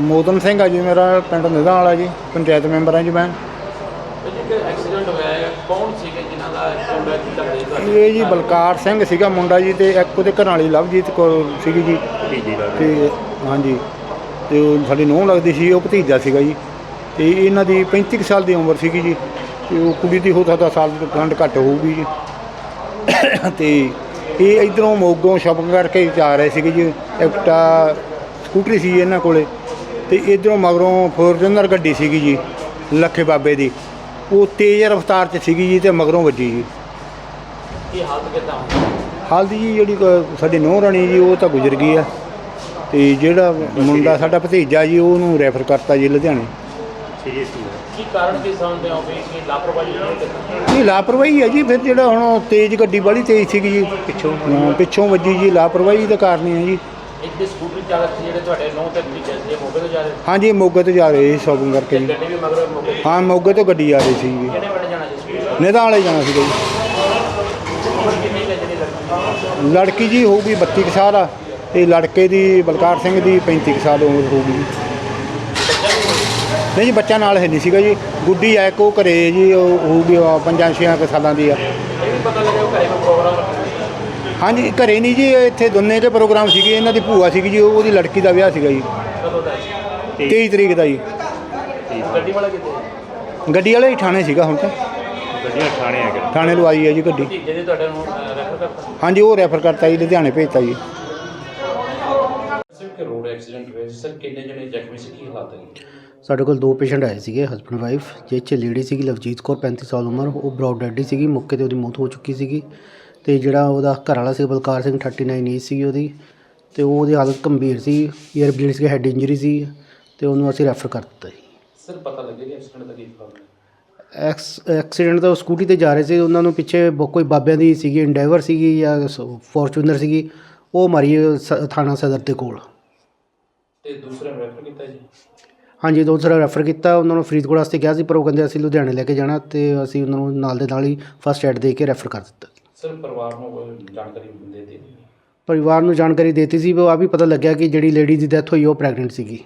ਮੋਦਨ ਸਿੰਘ ਆ ਜੀ ਮੇਰਾ ਪਿੰਡ ਨਿਧਾਂ ਵਾਲਾ ਜੀ ਪੰਚਾਇਤ ਮੈਂਬਰ ਹਾਂ ਜੀ ਮੈਂ। ਇੱਕ ਐਕਸੀਡੈਂਟ ਹੋਇਆ ਹੈ ਕੌਣ ਸੀਗੇ ਜਿਨ੍ਹਾਂ ਦਾ ਐਕਸੀਡੈਂਟ ਹੋਇਆ ਕੀ ਲੱਗਦਾ ਜੀ ਤੁਹਾਨੂੰ ਇਹ ਜੀ ਬਲਕਾਰ ਸਿੰਘ ਸੀਗਾ ਮੁੰਡਾ ਜੀ ਤੇ ਇੱਕ ਉਹਦੇ ਘਰ ਵਾਲੀ ਲਵਜੀਤ ਕੌਰ ਸੀਗੀ ਜੀ। ਤੇ ਹਾਂਜੀ ਤੇ ਉਹ ਸਾਡੀ ਨੂੰਹ ਲੱਗਦੀ ਸੀ ਉਹ ਭਤੀਜਾ ਸੀਗਾ ਜੀ। ਤੇ ਇਹਨਾਂ ਦੀ 35 ਕੁ ਸਾਲ ਦੀ ਉਮਰ ਸੀਗੀ ਜੀ ਤੇ ਉਹ ਕੁੜੀ ਦੀ ਹੋ ਸਕਦਾ ਸਾਲ ਤੋਂ ਗੰਢ ਘੱਟ ਹੋਊਗੀ ਜੀ। ਤੇ ਇਹ ਇਧਰੋਂ ਮੋਗੋਂ ਸ਼ਾਪਿੰਗ ਕਰਕੇ ਜਾ ਰਹੇ ਸੀਗੇ ਜੀ ਐਕਟਾ ਸਕੂਟਰੀ ਸੀ ਇਹਨਾਂ ਕੋਲੇ ਤੇ ਇਧਰੋਂ ਮਗਰੋਂ ਫੋਰਚੂਨਰ ਗੱਡੀ ਸੀਗੀ ਜੀ ਲੱਖੇ ਬਾਬੇ ਦੀ। ਉਹ ਤੇਜ਼ ਰਫ਼ਤਾਰ 'ਚ ਸੀਗੀ ਜੀ ਤੇ ਮਗਰੋਂ ਵੱਜੀ ਜੀ। ਕੀ ਹਾਲਤ ਕਿਦਾਂ ਹੋਈ? ਹਾਲ ਦੀ ਜੀ ਜਿਹੜੀ ਕ- ਸਾਡੀ ਨੂੰਹ ਰਾਣੀ ਜੀ ਉਹ ਤਾਂ ਗੁਜ਼ਰ ਗਈ ਆ। ਤੇ ਜਿਹੜਾ ਮੁੰਡਾ ਸਾਡਾ ਭਤੀਜਾ ਜੀ ਉਹਨੂੰ ਰੈਫਰ ਕਰਤਾ ਜੀ ਲੁਧਿਆਣੇ। ਕੀ ਕਾਰਨ ਕੀ ਸਮਝਦੇ ਹੋ ਵੀ ਕਿ ਲਾਪਰਵਾਹੀ ਨਹੀਂ ਕੀਤੀ ਇਹ ਲਾਪਰਵਾਹੀ ਹੈ ਜੀ ਫਿਰ ਜਿਹੜਾ ਹੁਣ ਉਹ ਤੇਜ਼ ਗੱਡੀ ਵਾਲੀ ਤੇਜ਼ ਸੀਗੀ ਜੀ। ਪਿੱਛੋਂ। ਪਿੱਛੋਂ ਵੱਜੀ ਜੀ ਲਾਪਰਵਾਹੀ ਦਾ ਕਾਰਨ ਹੀ ਹੈ ਜੀ। ਇੱਕ ਦੇ ਸਕੂਟਰ ਚਾਲਕ ਸੀ ਜਿਹੜੇ ਤੁਹਾਡੇ ਨੌ ਤੇ ਭਤੀਜੇ ਸੀ ਮੋਗੇ ਤੋਂ ਜਾ ਰਹੇ ਹਾਂਜੀ ਮੋਗੇ ਤੋਂ ਜਾ ਰਹੇ ਸੀ ਸ਼ੋਪਿੰਗ ਕਰਕੇ ਸੀ ਜੀ। ਗੱਡੀ ਵੀ ਮਗਰ ਮੋਗੇ ਤੋਂ? ਹਾਂ ਮੋਗੇ ਤੋਂ ਗੱਡੀ ਆ ਰਹੀ ਸੀ ਜੀ। ਕਿਹੜੇ ਪਿੰਡ ਜਾਣਾ ਸੀ ਸਕੂਟਰ ਨਿਧਾਂ ਵਾਲੇ ਜਾਣਾ ਸੀਗਾ ਜੀ। ਲੜਕੀ ਜੀ ਹੋਊਗੀ 32 ਕੁ ਸਾਲ ਆ ਤੇ ਲੜਕੇ ਦੀ ਬਲਕਾਰ ਸਿੰਘ ਦੀ 35 ਕੁ ਸਾਲ ਉਮਰ ਹੋਊਗੀ ਨਹੀਂ ਜੀ ਬੱਚਾ ਨਾਲ ਹੈ ਨਹੀਂ ਸੀਗਾ ਜੀ। ਗੁੱਡੀ ਐ ਕੋ ਘਰੇ ਜੀ ਉਹ ਹੋਊਗੀ ਉਹ ਪੰਜਾਂ ਛੇਆਂ ਕੁ ਸਾਲਾਂ ਦੀ ਆ। ਇਹ ਵੀ ਪਤਾ ਲੱਗਿਆ ਉਹ ਘਰੇ ਹਾਂਜੀ ਘਰੇ ਨਹੀਂ ਜੀ ਇੱਥੇ ਦੋਨੇ ਦੇ ਪ੍ਰੋਗਰਾਮ ਸੀਗੇ ਇਹਨਾਂ ਦੀ ਭੂਆ ਸੀਗੀ ਜੀ ਉਹ- ਉਹਦੀ ਲੜਕੀ ਦਾ ਵਿਆਹ ਸੀਗਾ ਜੀ। ਕਦੋਂ ਦਾ ਸੀ? 23 ਤਰੀਕ ਦਾ ਜੀ। ਗੱਡੀ ਵਾਲਾ ਕਿੱਥੇ ਗੱਡੀ ਵਾਲੇ ਹੀ ਥਾਣੇ ਸੀਗਾ ਹੁਣ ਤਾਂ। ਗੱਡੀਆਂ ਥਾਣੇ ਆ ਗਏ ਥਾਣੇ ਲਵਾਈ ਹੈ ਜੀ ਗੱਡੀ। ਭਤੀਜੇ ਦੇ ਤੁਹਾਡੇ ਨੂੰ ਰੈਫਰ ਕਰਤਾ? ਹਾਂਜੀ ਉਹ ਰੈਫਰ ਕਰਤਾ ਜੀ ਲੁਧਿਆਣੇ ਭੇਜਤਾ ਜੀ। ਸਿਰ ਕਿ ਰੋਡ ਐਕਸੀਡੈਂਟ ਹੋਇਆ ਸੀ। ਸਰ ਕਿੰਨੇ ਜਣੇ ਜ਼ਖਮੀ ਸੀ? ਕੀ ਹਾਲਾਤ ਹੈ ਸਾਡੇ ਕੋਲ ਦੋ ਪੇਸ਼ੈਂਟ ਆਏ ਸੀਗੇ ਹਸਬੰਡ ਵਾਈਫ ਜਿਹ 'ਚ ਲੇਡੀ ਸੀਗੀ ਲਵਜੀਤ ਕੌਰ 35 ਸਾਲ ਉਮਰ ਉਹ ਬ੍ਰੌਡ ਡੈਡੀ ਸੀਗੀ ਮੌਕੇ ਤੇ ਉਹਦੀ ਮੌਤ ਹੋ ਚੁੱਕੀ ਸੀਗੀ। ਤੇ ਜਿਹੜਾ ਉਹਦਾ ਘਰ ਵਾਲਾ ਸੀ ਬਲਕਾਰ ਸਿੰਘ 39 ਏਜ ਸੀਗੀ ਉਹਦੀ ਤੇ ਉਹ ਉਹਦੀ ਹਾਲਤ ਗੰਭੀਰ ਸੀ ਈਅਰ ਬਲੀਡ ਸੀ ਹੈਡ ਇੰਜਰੀ ਸੀ ਤੇ ਉਹਨੂੰ ਅਸੀਂ ਰੈਫਰ ਕਰ ਦਿੱਤਾ ਜੀ। ਸਰ ਪਤਾ ਲੱਗਿਆ ਕਿ ਐਕਸੀਡੈਂਟ ਦਾ ਕੀ ਕਾਰਨ ਹੈ? ਐਕਸ ਐਕਸੀਡੈਂਟ ਉਹ ਸਕੂਟੀ ਤੇ ਜਾ ਰਹੇ ਸੀ ਉਹਨਾਂ ਨੂੰ ਪਿੱਛੇ ਬ- ਕੋਈ ਬਾਬਿਆਂ ਦੀ ਸੀਗੀ ਇੰਡਾਈਵਰ ਸੀਗੀ ਜਾਂ ਫੋਰਚੂਨਰ ਸੀਗੀ ਉਹ ਮਾਰੀ ਸ- ਥਾਣਾ ਸਦਰ ਦੇ ਕੋਲ। ਤੇ ਦੂਸਰੇ ਰੈਫਰ ਕੀਤਾ ਜੀ? ਹਾਂਜੀ ਦੂਸਰਾ ਰੈਫਰ ਕੀਤਾ ਉਹਨਾਂ ਨੂੰ ਫਰੀਦਕੋਟ ਵਾਸਤੇ ਕਿਹਾ ਸੀ ਪਰ ਉਹ ਕਹਿੰਦੇ ਅਸੀਂ ਲੁਧਿਆਣੇ ਲੈ ਕੇ ਜਾਣਾ ਤੇ ਅਸੀਂ ਉਹਨਾਂ ਨੂੰ ਨਾਲ ਦੇ ਨਾਲ ਹੀ ਫਸਟ ਐਡ ਦੇ ਕੇ ਰੈਫਰ ਕਰ ਦਿੱਤਾ। ਸਰ ਪਰਿਵਾਰ ਨੂੰ ਕੋਈ ਜਾਣਕਾਰੀ ਦੇ ਦਿੱਤੀ ਪਰਿਵਾਰ ਨੂੰ ਜਾਣਕਾਰੀ ਦਿੱਤੀ ਸੀ, ਵੀ ਉਹ ਆ ਵੀ ਪਤਾ ਲੱਗਿਆ ਕਿ ਜਿਹੜੀ ਲੇਡੀ ਦੀ ਡੈਥ ਹੋਈ, ਉਹ ਪ੍ਰੈਗਨੈਂਟ ਸੀਗੀ।